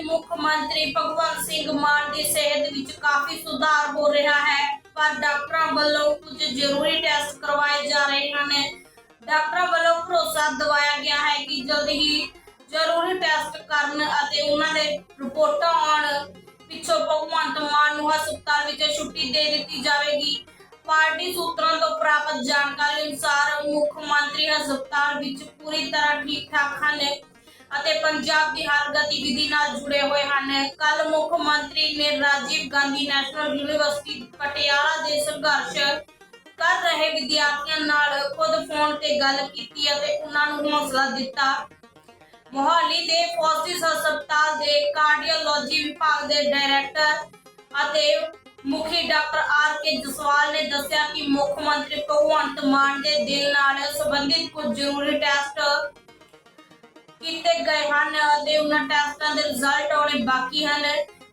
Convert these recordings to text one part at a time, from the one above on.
ਦੇ ਮੁੱਖ ਮੰਤਰੀ ਭਗਵੰਤ ਸਿੰਘ ਮਾਨ ਦੀ ਸਿਹਤ ਵਿੱਚ ਕਾਫੀ ਸੁਧਾਰ ਹੋ ਰਿਹਾ ਹੈ, ਪਰ ਡਾਕਟਰਾਂ ਵੱਲੋਂ ਕੁਝ ਜ਼ਰੂਰੀ ਟੈਸਟ ਕਰਵਾਏ ਜਾ ਰਹੇ ਹਨ। ਡਾਕਟਰਾਂ ਵੱਲੋਂ ਭਰੋਸਾ ਦਿਵਾਇਆ ਗਿਆ ਹੈ ਕਿ ਜਲਦ ਹੀ ਜ਼ਰੂਰੀ ਟੈਸਟ ਕਰਨ ਅਤੇ ਉਹਨਾਂ ਦੇ ਰਿਪੋਰਟਾਂ ਆਉਣ ਪਿੱਛੋਂ ਭਗਵੰਤ ਮਾਨ ਨੂੰ ਹਸਪਤਾਲ ਵਿੱਚ ਛੁੱਟੀ ਦੇ ਦਿੱਤੀ ਜਾਵੇਗੀ। ਪਾਰਟੀ ਸੂਤਰਾਂ ਤੋਂ ਪ੍ਰਾਪਤ ਜਾਣਕਾਰੀ ਅਨੁਸਾਰ ਮੁੱਖ ਮੰਤਰੀ ਹਸਪਤਾਲ ਵਿੱਚ ਪੂਰੀ ਤਰ੍ਹਾਂ ਠੀਕ ਠਾਕ ਹਨ। ਅਤੇ ਪੰਜਾਬ ਦੀ ਹਰ ਗਤੀਵਿਧੀ ਨਾਲ ਜੁੜੇ ਹੋਏ ਹਨ। ਕੱਲ ਮੁੱਖ ਮੰਤਰੀ ਨੇ ਰਾਜੀਵ ਗਾਂਧੀ ਨੈਸ਼ਨਲ ਯੂਨੀਵਰਸਿਟੀ ਪਟਿਆਲਾ ਦੇ ਸੰਘਰਸ਼ ਕਰ ਰਹੇ ਵਿਦਿਆਰਥੀਆਂ ਨਾਲ ਖੁਦ ਫੋਨ ਤੇ ਗੱਲ ਕੀਤੀ ਅਤੇ ਉਹਨਾਂ ਨੂੰ ਹੌਸਲਾ ਦਿੱਤਾ। ਮੋਹਾਲੀ ਦੇ ਫੋਸਿਸ ਹਸਪਤਾਲ ਦੇ ਕਾਰਡੀਓਲੋਜੀ ਵਿਭਾਗ ਦੇ ਡਾਇਰੈਕਟਰ ਅਤੇ ਮੁਖੀ ਡਾਕਟਰ ਆਰ ਕੇ ਜਸਵਾਲ ਨੇ ਦੱਸਿਆ ਕਿ ਮੁੱਖ ਮੰਤਰੀ ਭਗਵੰਤ ਮਾਨ ਦੇ ਦਿਲ ਨਾਲ ਸੰਬੰਧਿਤ ਕੁਝ ਜ਼ਰੂਰੀ ਟੈਸਟ ਕੀਤੇ ਗਏ ਹਨ ਅਤੇ ਉਹਨਾਂ ਟੈਸਟਾਂ ਦੇ ਰਿਜ਼ਲਟ ਆਉਣੇ ਬਾਕੀ ਹਨ।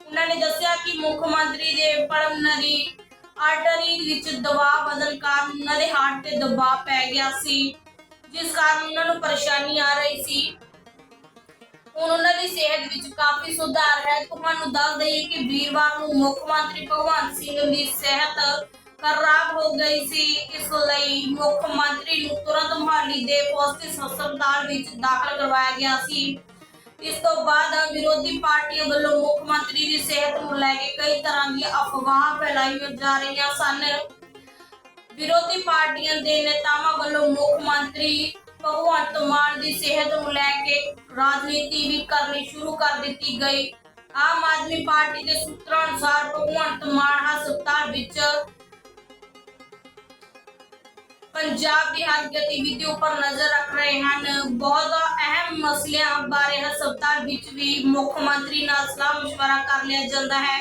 ਉਹਨਾਂ ਨੇ ਦੱਸਿਆ ਕਿ ਮੁੱਖ ਮੰਤਰੀ ਦੇ ਪਲਮਨਰੀ ਆਰਟਰੀ ਵਿੱਚ ਦਬਾਅ ਵਧਣ ਕਾਰਨ ਉਹਨਾਂ ਦੇ ਹਾਰਟ ਤੇ ਦਬਾਅ ਪੈ ਗਿਆ ਸੀ, ਜਿਸ ਕਾਰਨ ਉਹਨਾਂ ਨੂੰ ਪਰੇਸ਼ਾਨੀ ਆ ਰਹੀ ਸੀ। ਹੁਣ ਉਹਨਾਂ ਦੀ ਸਿਹਤ ਵਿੱਚ ਕਾਫੀ ਸੁਧਾਰ ਹੈ। ਤੁਹਾਨੂੰ ਦੱਸ ਦਈਏ ਕਿ ਵੀਰਵਾਰ ਨੂੰ ਮੁੱਖ ਮੰਤਰੀ ਭਗਵੰਤ ਸਿੰਘ ਦੀ ਸਿਹਤ ਖਰਾਬ ਹੋ ਗਈ ਸੀ, ਇਸ ਲਈ ਮੁੱਖ ਮੰਤਰੀ ਨੂੰ ਤੁਰੰਤ ਮੁਹਾਲੀ ਦੇ ਫੋਸਟਿਸ ਹਸਪਤਾਲ ਵਿੱਚ ਦਾਖਲ ਕਰਵਾਇਆ ਗਿਆ ਸੀ। ਇਸ ਤੋਂ ਬਾਅਦ ਵਿਰੋਧੀ ਪਾਰਟੀਆਂ ਵੱਲੋਂ ਮੁੱਖ ਮੰਤਰੀ ਦੀ ਸਿਹਤ ਨੂੰ ਲੈ ਕੇ ਕਈ ਤਰ੍ਹਾਂ ਦੀਆਂ ਅਫਵਾਹਾਂ ਫੈਲਾਈਆਂ ਜਾ ਰਹੀਆਂ ਸਨ। ਵਿਰੋਧੀ ਪਾਰਟੀਆਂ ਦੇ ਨੇਤਾਵਾਂ ਵੱਲੋਂ ਮੁੱਖ ਮੰਤਰੀ ਭਗਵੰਤ ਮਾਨ ਦੀ ਸਿਹਤ ਨੂੰ ਲੈ ਕੇ ਰਾਜਨੀਤੀ ਵੀ ਕਰਨੀ ਸ਼ੁਰੂ ਕਰ ਦਿੱਤੀ ਗਈ। ਆਮ ਆਦਮੀ ਪਾਰਟੀ ਦੇ ਸੂਤਰਾਂ ਅਨੁਸਾਰ ਭਗਵੰਤ ਮਾਨ ਹਸਪਤਾਲ ਵਿੱਚ ਪੰਜਾਬ ਦੀ ਹਰ ਗਤੀਵਿਧੀ ਉੱਪਰ ਨਜ਼ਰ ਰੱਖ ਰਹੇ ਹਨ ਬਹੁਤ ਅਹਿਮ ਮਸਲਿਆਂ ਬਾਰੇ ਹਸਪਤਾਲ ਵਿੱਚ ਵੀ ਮੁੱਖ ਮੰਤਰੀ ਨਾਲ ਸਲਾਹ مشورہ ਕਰ ਲਿਆ ਜਾਂਦਾ ਹੈ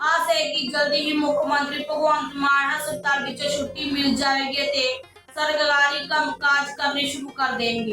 ਆਸ ਹੈ ਕਿ ਜਲਦੀ ਹੀ ਮੁੱਖ ਮੰਤਰੀ ਭਗਵੰਤ ਮਾਨ ਹਸਪਤਾਲ ਵਿੱਚ ਛੁੱਟੀ ਮਿਲ ਜਾਵੇਗੀ ਤੇ ਸਰਕਾਰੀ ਕੰਮਕਾਜ ਕਰਨੇ ਸ਼ੁਰੂ ਕਰ ਦੇਣਗੇ